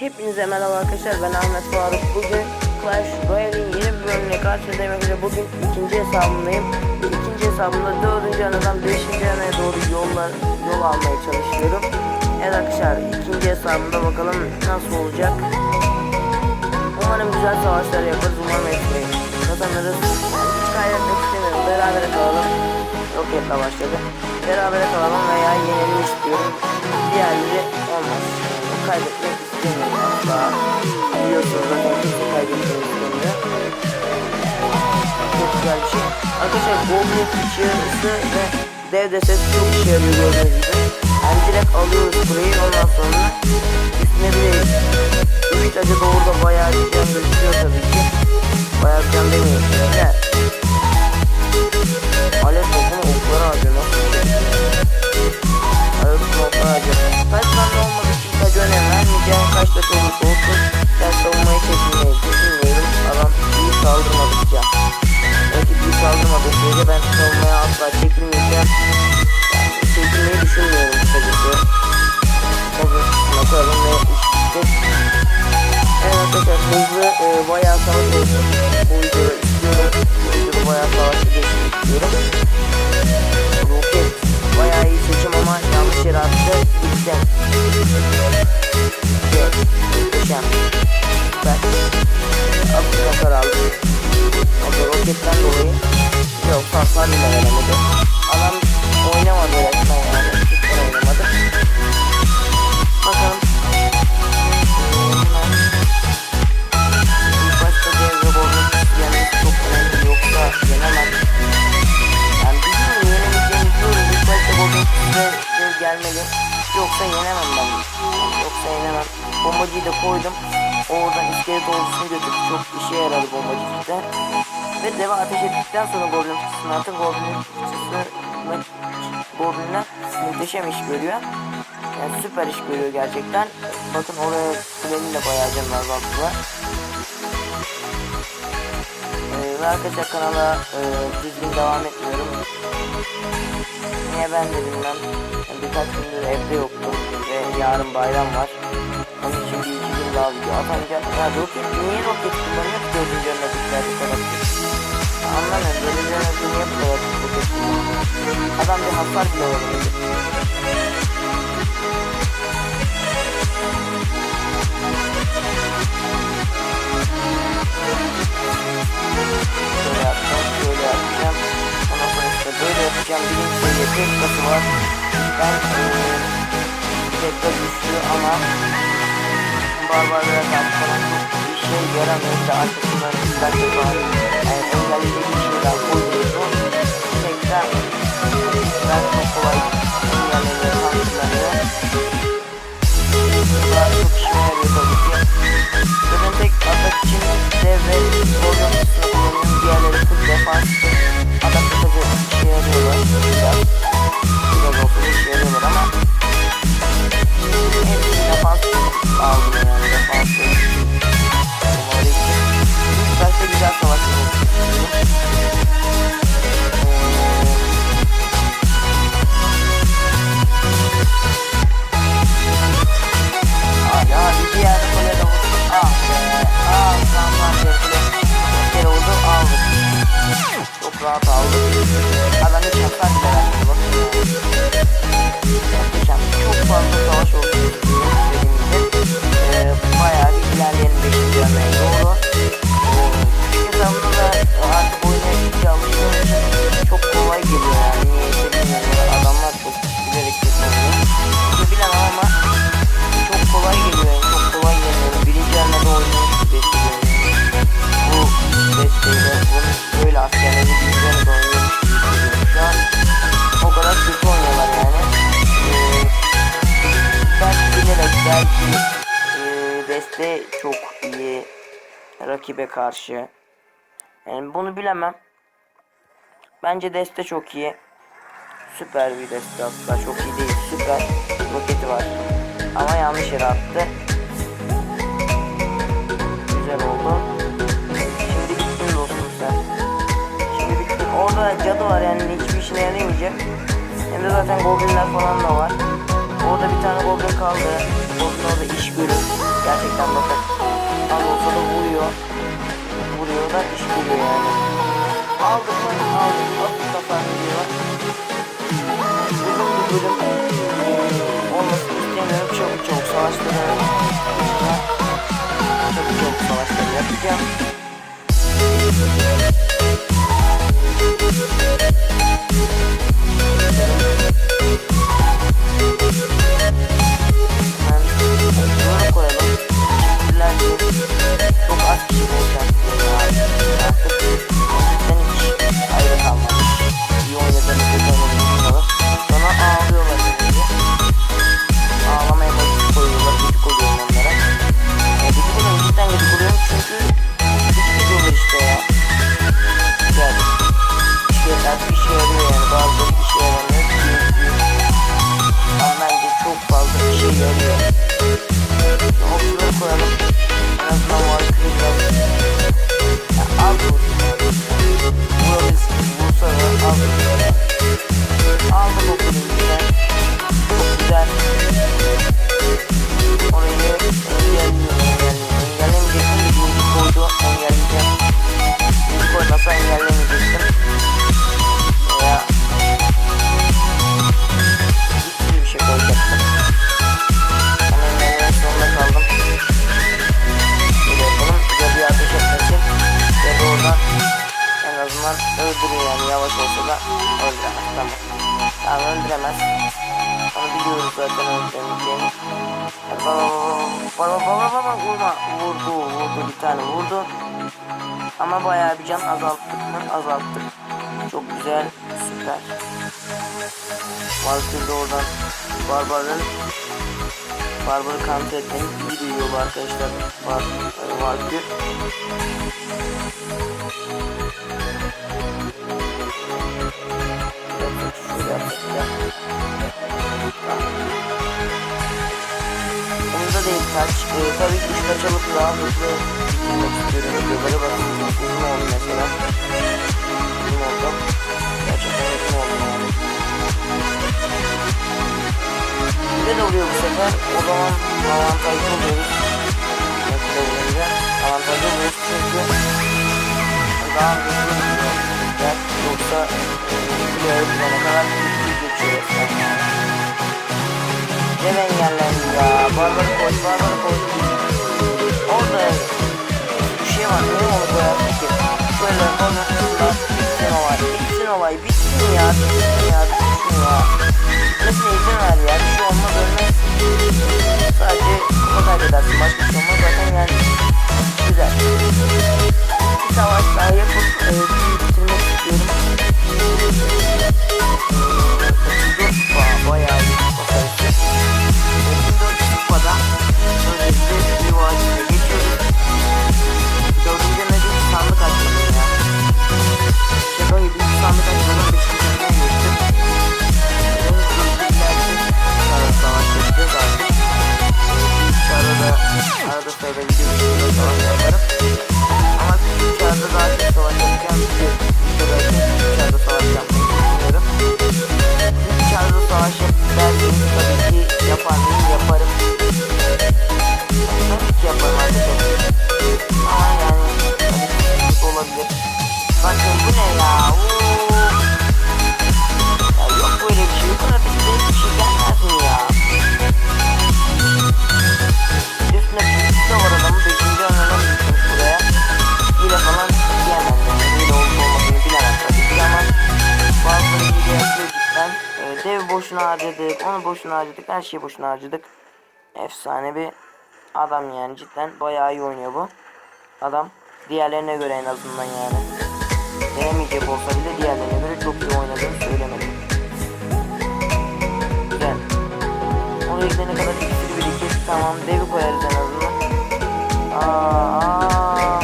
Hepinize merhaba arkadaşlar ben Ahmet Faruk. Bugün Clash Royale'in yeni bir bölümüne karşınızdayım arkadaşlar Bugün ikinci hesabımdayım. İkinci hesabımda dördüncü anadan beşinci anaya doğru yollar, yol almaya çalışıyorum. Evet arkadaşlar ikinci hesabımda bakalım nasıl olacak. Umarım güzel savaşlar yaparız umarım hepsini kazanırız. Hiç kaybetmek istemiyorum. Beraber kalalım. Roketle başladı. Beraber kalalım veya yenelim istiyorum. Diğerleri olmaz. Kaybetmek istemiyorum asla. Biliyorsunuz zaten kimse kaybetmek istemiyor. Çok güzel bir şey. Arkadaşlar Goblin fıçısı ve dev de ses çok işe yarıyor gördüğünüz gibi. Direkt alıyoruz burayı ondan sonra üstüne bir üç tacı doğru da bayağı bir gözüküyor tabii ki. Koyalım ve işte Evet arkadaşlar hızlı e, bayağı savaş olsun. Bu videoda istiyorum. Bu videoda bayağı savaşlı geçmek istiyorum. Roket bayağı iyi seçim ama yanlış yere attı. Gitti. Evet, muhteşem. Süper. Atış hasar aldı. Da roketten dolayı yok hasar bile veremedi. Yaradı bombacı cidden. Ve deve ateş ettikten sonra Goblin fıçısını atın. Goblin fıçısı Goblin'ler muhteşem iş görüyor. Yani süper iş görüyor gerçekten. Bakın oraya kulenin de bayağı canını azalttılar. Ee, ve arkadaşlar kanala e, düzgün devam etmiyorum. Niye ben de bilmem. Birkaç gündür evde yoktum ve yarın bayram var. Onun için bir iki gün daha video atamayacağım. Ya roket niye roket kullanıyor ki dördüncü örneklerde bu kadar? Anlamıyorum. Dördüncü örnekte niye bu kadar roket kullanıyor? Adam bir hasar bile vermiyor. Şöyle yapacağım, şöyle yapacağım. Ondan sonra işte böyle yapacağım. Birinci seviye tekkası var. Ben eee tekka güçlü ama barbarlara karşı falan çok bir şey yaramıyor. İşte arkasından ben de bari yani engelleyici bir şeyler koyuyordu. Tekrar ben çok kolay engellemeye karşılanıyor. Bunlar çok işime yarıyor tabii ki. Tek atak için sorun üstüne kullanıyorum. Diğerleri full defans rahat aldık. Adam hiç hasar bile vermedi bakın. Muhteşem. Çok fazla savaş oldu. Dediğimizde. Ee, bayağı bir ilerleyelim 5. örneğe doğru. Ee, hesabımda da artık çok iyi rakibe karşı. Yani bunu bilemem. Bence deste çok iyi. Süper bir deste aslında. Çok iyi değil. Süper roketi var. Ama yanlış yere attı. Güzel oldu. Şimdi bittin dostum sen. Şimdi bittin orada cadı var yani. Hiçbir işine yarayamayacak. Hem de zaten goblinler falan da var. Orada bir tane goblin kaldı. Goblin orada iş görür gerçekten bakın. Az olsa da vuruyor. Vuruyor da iş geliyor yani. Aldık mı? Aldık. Hafif hasar veriyor. Uzun bir bölüm olmasını istemiyorum. Çabuk çabuk savaşları çabuk çabuk savaşları yapacağım. Hemen Tamam. Tamam öldüremez. Onu biliyoruz zaten öldüremeyeceğini. Baba baba baba baba vurma. Vurdu vurdu bir tane vurdu. Ama bayağı bir can azalttık mı? Azalttık. Çok güzel. Süper. Valkyrie oradan Barbar'ın Barbar'ı kontrol etmeyi iyi duyuyor bu arkadaşlar. Var. Şöyle yapacağız. Bunda değil kaç. Ee, tabii ki kaç alıp daha hızlı bitirmek istiyorum videoları. Bakın uzun oldu mesela. Uzun oldu. Gerçekten uzun oldu. De oluyor bu sefer. O zaman avantajlı oluyoruz. Olunca avantajlı oluyoruz çünkü daha hızlı gidiyor. Yani yoksa kuleye gidene kadar bir geçiyor. Gene engellendi ya. Barbarı koy, barbarı koy. Orada bir şey var. Ne oldu ya? Şöyle konuşsunlar. Bitsin olay. Bitsin olay. Bitsin ya. Ya. İzin ver ya. Bir olmaz ölmez. Sadece kupa kaybedersin. Başka bir şey olmaz. Zaten yani güzel. Savaş daha yapıp e, bitirmek istiyorum. E, 34 kupa. Bayağı bir dev boşuna harcadık. Onu boşuna harcadık. Her şeyi boşuna harcadık. Efsane bir adam yani cidden. Bayağı iyi oynuyor bu. Adam diğerlerine göre en azından yani. Denemeyecek olsa bile diğerlerine göre çok iyi oynadığını söylemeliyim. Güzel. Oraya gidene kadar iksir birikir. Tamam devi koyarız en azından. Aa, aa.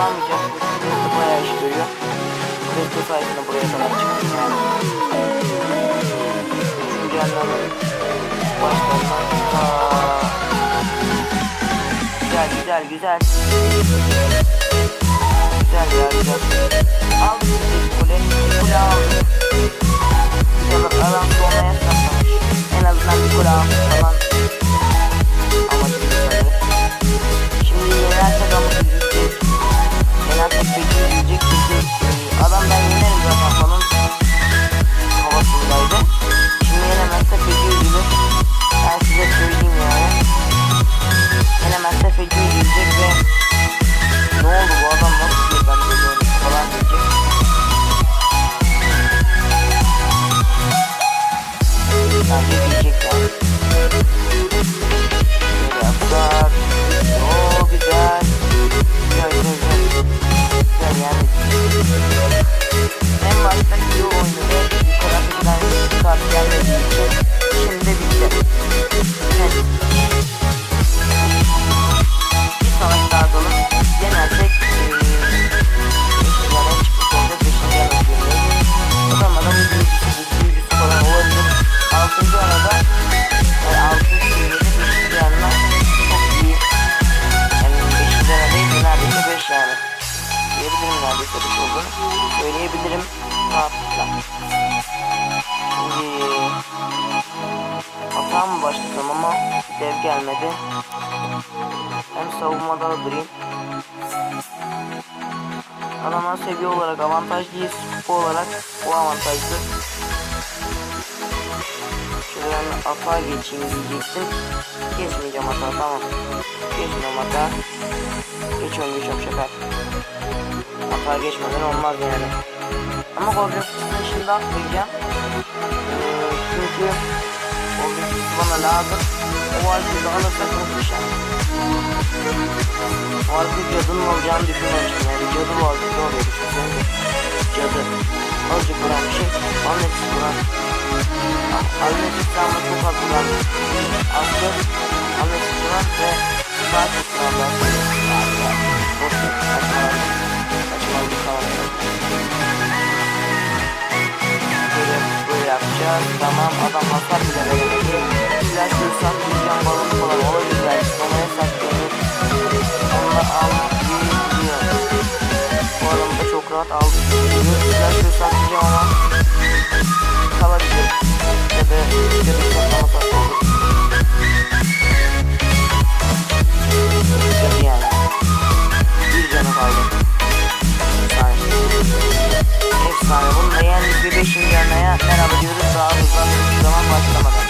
kullanmayacağım. Hızlı bayağı iş görüyor. Hızlı sayesinde buraya kadar çıktık yani. Üçüncü yerden baştan Güzel güzel güzel. Güzel ya güzel. Aldım bir kule. Bir kule aldım. Güzel bak adam sonraya saklamış. En azından bir kule almış falan. Ama şimdi sanırım. Şimdi yerel takımı yüzükleyip Merak etmeyin diyecek çünkü adamdan yenerim zaten havasındaydı. Şey olduğunu. Söyleyebilirim. Rahatlıkla. Şimdi hata mı başlasam ama dev gelmedi. Hem savunmada da durayım. Adamlar seviye olarak avantajlıyız. Bu olarak bu avantajlı. Ben hata geçeyim diyecektim. Geçmeyeceğim hata tamam. Geçmiyorum hata. Geçiyorum geçiyorum şaka. Hata geçmeden olmaz yani. Ama Golden Fist'ini şimdi atmayacağım. Ee, çünkü Golden Fist bana lazım. O Valkyrie'yi alırsak muhteşem. Valkyrie cadının olacağını düşünmemiştim. Yani cadı Valkyrie oluyor düşünsenize. Cadı. Azıcık vuran bir şey. Ama çok az vuran. Aslı. Vuran ve ya. Boş ver. Saçmaladım. Saçmaladım tamam. Böyle böyle yapacağız. Tamam adam hasar bile veremedi. Vursak bir can balonu falan da al diyor. Bu adamı da çok rahat aldı. Flash vursak diyeceğim ama kalabilir. Efsane. Efsane. Bunu da yendik bir beşinci yanaya merhaba diyoruz. Daha hızlandığımız zaman başlamadan.